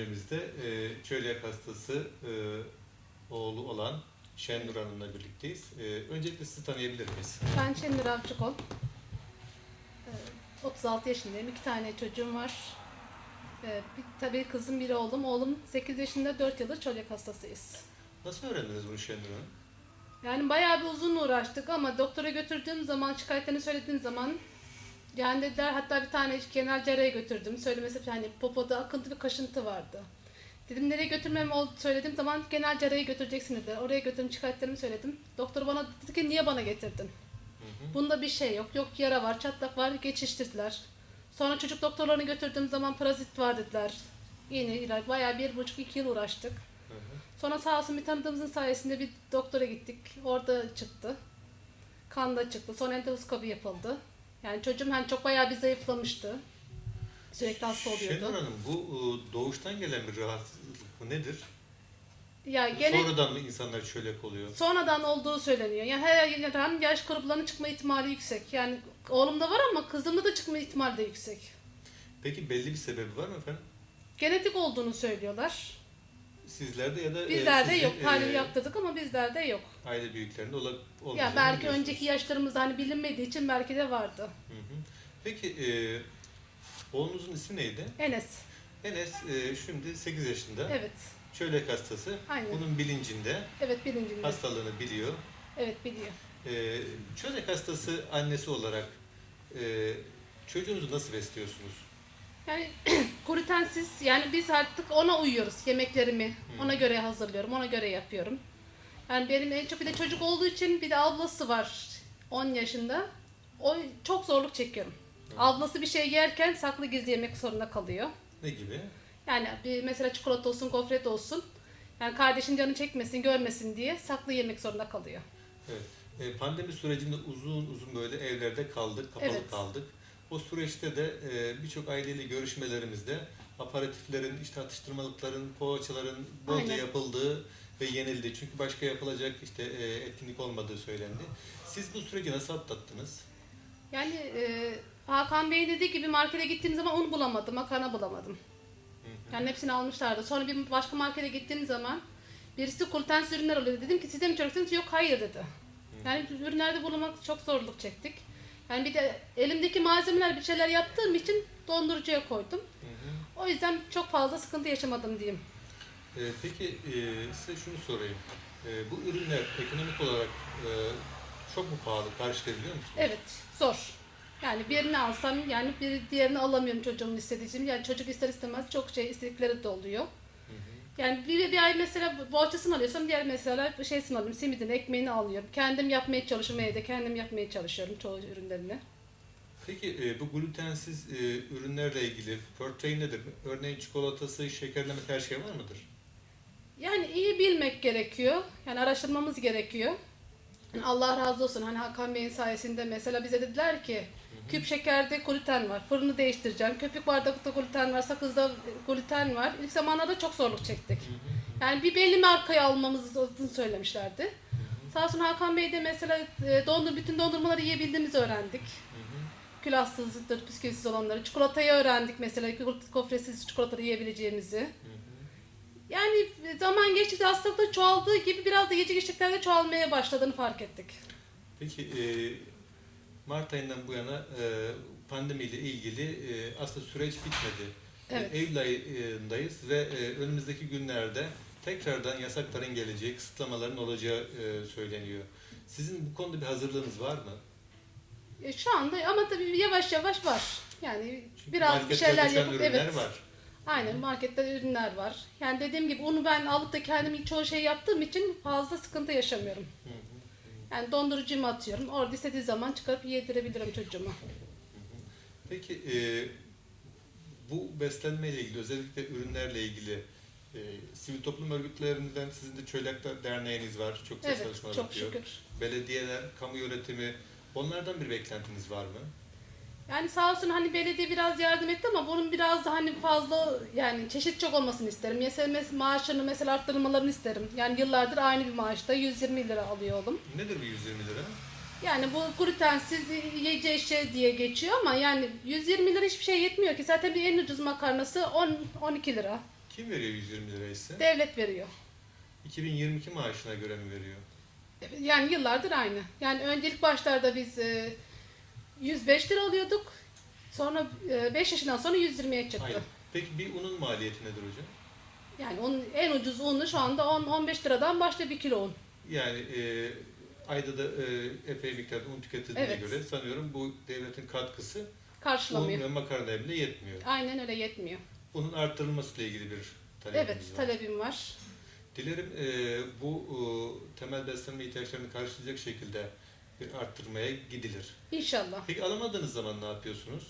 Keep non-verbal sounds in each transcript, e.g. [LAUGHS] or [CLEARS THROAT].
hücremizde e, çölyak hastası e, oğlu olan Şenur Hanım'la birlikteyiz. E, öncelikle sizi tanıyabilir miyiz? Ben Şenur Avcıkol. Ee, 36 yaşındayım. İki tane çocuğum var. Ee, Bir, tabii kızım bir oğlum. Oğlum 8 yaşında 4 yıldır çölyak hastasıyız. Nasıl öğrendiniz bunu Şenur Hanım? Yani bayağı bir uzun uğraştık ama doktora götürdüğüm zaman, şikayetlerini söylediğim zaman yani dediler hatta bir tane genel cerraha götürdüm. Söylemesi hani popoda akıntı bir kaşıntı vardı. Dedim nereye götürmem oldu söylediğim zaman genel cerraha götüreceksin dediler. Oraya götürdüm şikayetlerimi söyledim. Doktor bana dedi ki niye bana getirdin? Hı hı. Bunda bir şey yok. Yok yara var, çatlak var, geçiştirdiler. Sonra çocuk doktorlarına götürdüğüm zaman parazit var dediler. Yeni ilaç, bayağı bir buçuk iki yıl uğraştık. Hı hı. Sonra sağ olsun bir tanıdığımızın sayesinde bir doktora gittik. Orada çıktı. Kan da çıktı. Sonra enteroskopi yapıldı. Yani çocuğum hani çok bayağı bir zayıflamıştı. Sürekli hasta Şenur oluyordu. Hanım bu e, doğuştan gelen bir rahatsızlık mı nedir? Ya gene Sonradan mı insanlar çölyak oluyor? sonradan olduğu söyleniyor. Yani her hem yaş gruplarının çıkma ihtimali yüksek. Yani oğlumda var ama kızımda da çıkma ihtimali de yüksek. Peki belli bir sebebi var mı efendim? Genetik olduğunu söylüyorlar. Sizlerde ya da e, Bizlerde sizin, yok. Tahlil e, yaptırdık ama bizlerde yok. aile büyüklerinde ola, Ya olmayacağını belki önceki yaşlarımızda hani bilinmediği için belki de vardı. Hı hı. Peki e, oğlunuzun ismi neydi? Enes. Enes e, şimdi 8 yaşında. Evet. Çölyak hastası. Aynen. Bunun bilincinde. Evet bilincinde. Hastalığını biliyor. Evet biliyor. E, çölyak hastası annesi olarak e, çocuğunuzu nasıl besliyorsunuz? Yani [CLEARS THROAT] glutensiz yani biz artık ona uyuyoruz yemeklerimi. Ona göre hazırlıyorum. Ona göre yapıyorum. Yani benim en çok bir de çocuk olduğu için bir de ablası var 10 yaşında. O çok zorluk çekiyorum. Ablası bir şey yerken saklı gizli yemek zorunda kalıyor. Ne gibi? Yani bir mesela çikolata olsun, gofret olsun. Yani kardeşin canı çekmesin, görmesin diye saklı yemek zorunda kalıyor. Evet. E, pandemi sürecinde uzun uzun böyle evlerde kaldık, kapalı Evet. kaldık. O süreçte de e, birçok aileyle görüşmelerimizde aparatiflerin, işte atıştırmalıkların, poğaçaların bolca Aynen. yapıldığı ve yenildi. Çünkü başka yapılacak işte e, etkinlik olmadığı söylendi. Siz bu süreci nasıl atlattınız? Yani e, Hakan Bey dediği gibi markete gittiğim zaman un bulamadım, makarna bulamadım. Hı hı. Yani hepsini almışlardı. Sonra bir başka markete gittiğim zaman birisi glutensiz ürünler oluyor. Dedim ki siz de mi çocuksunuz? Yok hayır dedi. Yani ürünlerde bulunmak çok zorluk çektik. Yani bir de elimdeki malzemeler bir şeyler yaptığım için dondurucuya koydum. Hı hı. O yüzden çok fazla sıkıntı yaşamadım diyeyim. E, peki e, size şunu sorayım. E, bu ürünler ekonomik olarak e, çok mu pahalı? Karşılayabiliyor musunuz? Evet, zor. Yani birini alsam yani bir diğerini alamıyorum çocuğumun istediği için. Yani çocuk ister istemez çok şey istedikleri de oluyor. Yani bir, bir ay mesela bohçasını alıyorsam diğer mesela şeysini alıyorum, simidini, ekmeğini alıyorum. Kendim yapmaya çalışıyorum evde, kendim yapmaya çalışıyorum çoğu ürünlerini. Peki e, bu glutensiz e, ürünlerle ilgili protein nedir? Örneğin çikolatası, şekerleme her şey var mıdır? Yani iyi bilmek gerekiyor. Yani araştırmamız gerekiyor. Allah razı olsun. Hani Hakan Bey'in sayesinde mesela bize dediler ki küp şekerde gluten var. Fırını değiştireceğim. Köpük bardakta gluten var. Sakızda gluten var. İlk zamanlarda çok zorluk çektik. Yani bir belli markayı almamızı söylemişlerdi. Sağ olsun Hakan Bey de mesela e, dondur, bütün dondurmaları yiyebildiğimizi öğrendik. Külahsızdır, bisküvisiz olanları. Çikolatayı öğrendik mesela. Gofretsiz çikolataları yiyebileceğimizi. Yani zaman geçtikçe hastalıkta çoğaldığı gibi biraz da yiyecek içeceklerde çoğalmaya başladığını fark ettik. Peki e, Mart ayından bu yana e, pandemiyle ilgili e, aslında süreç bitmedi. E, Evet. Eylül ayındayız ve e, önümüzdeki günlerde tekrardan yasakların geleceği, kısıtlamaların olacağı e, söyleniyor. Sizin bu konuda bir hazırlığınız var mı? E, Şu anda ama tabii yavaş yavaş var. Yani Çünkü biraz bir şeyler yapıp evet. var. Aynen markette ürünler var. Yani dediğim gibi onu ben alıp da kendim çoğu şey yaptığım için fazla sıkıntı yaşamıyorum. Yani dondurucuma atıyorum. Orada istediği zaman çıkarıp yedirebilirim çocuğuma. Peki e, bu beslenme ile ilgili özellikle ürünlerle ilgili e, sivil toplum örgütlerinden sizin de Çölyak'ta derneğiniz var. Çok güzel Evet çalışmalar çok yapıyor. şükür. Belediyeler, kamu yönetimi onlardan bir beklentiniz var mı? Yani sağ olsun hani belediye biraz yardım etti ama bunun biraz da hani fazla yani çeşit çok olmasını isterim. Mesela maaşını mesela arttırmalarını isterim. Yani yıllardır aynı bir maaşta 120 lira alıyor oğlum. Nedir bu 120 lira? Yani bu glutensiz yiyeceği şey diye geçiyor ama yani 120 lira hiçbir şey yetmiyor ki. Zaten bir en ucuz makarnası 10 12 lira. Kim veriyor 120 lirayı size? Devlet veriyor. 2022 maaşına göre mi veriyor? Yani yıllardır aynı. Yani öncelik başlarda biz e, 105 lira alıyorduk. Sonra 5 yaşından sonra 120'ye çıktı. Aynen. Peki bir unun maliyeti nedir hocam? Yani onun en ucuz unu şu anda 10-15 liradan başlıyor bir kilo un. Yani e, ayda da e, epey miktarda un tüketildiğine Evet. göre sanıyorum bu devletin katkısı un Karşılamıyor. ve makarnaya bile yetmiyor. Aynen öyle yetmiyor. Bunun arttırılmasıyla ilgili bir talebimiz Evet var. talebim var. Dilerim e, bu e, temel beslenme ihtiyaçlarını karşılayacak şekilde arttırmaya gidilir. İnşallah. Peki alamadığınız zaman ne yapıyorsunuz?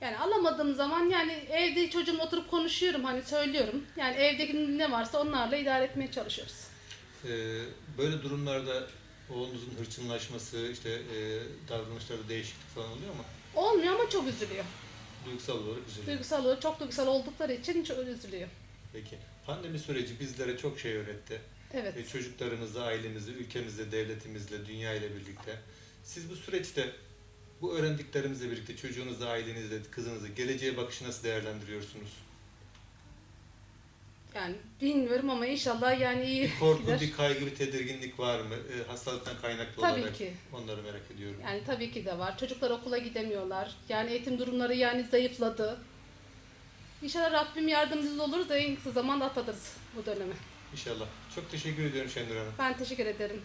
Yani alamadığım zaman yani evde çocuğumla oturup konuşuyorum hani söylüyorum. Yani evdeki ne varsa onlarla idare etmeye çalışıyoruz. E, böyle durumlarda oğlunuzun hırçınlaşması, işte e, davranışlarda değişiklik falan oluyor mu? Olmuyor ama çok üzülüyor. Duygusal olarak üzülüyor. Duygusal olarak çok duygusal oldukları için çok üzülüyor. Peki. Pandemi süreci bizlere çok şey öğretti. Evet. Ve çocuklarımızla, ailemizle, ülkemizle, devletimizle, dünya ile birlikte. Siz bu süreçte bu öğrendiklerimizle birlikte çocuğunuzla, ailenizle, kızınızla geleceğe bakışı nasıl değerlendiriyorsunuz? Yani bilmiyorum ama inşallah yani iyi Bir [LAUGHS] korku, gider. bir kaygı, bir tedirginlik var mı? Ee, hastalıktan kaynaklı Tabii olarak ki. onları merak ediyorum. Yani tabii ki de var. Çocuklar okula gidemiyorlar. Yani eğitim durumları yani zayıfladı. İnşallah Rabbim yardımcımız olur da en kısa zamanda atlatırız bu dönemi. İnşallah. Çok teşekkür ediyorum Şenur Hanım. Ben teşekkür ederim.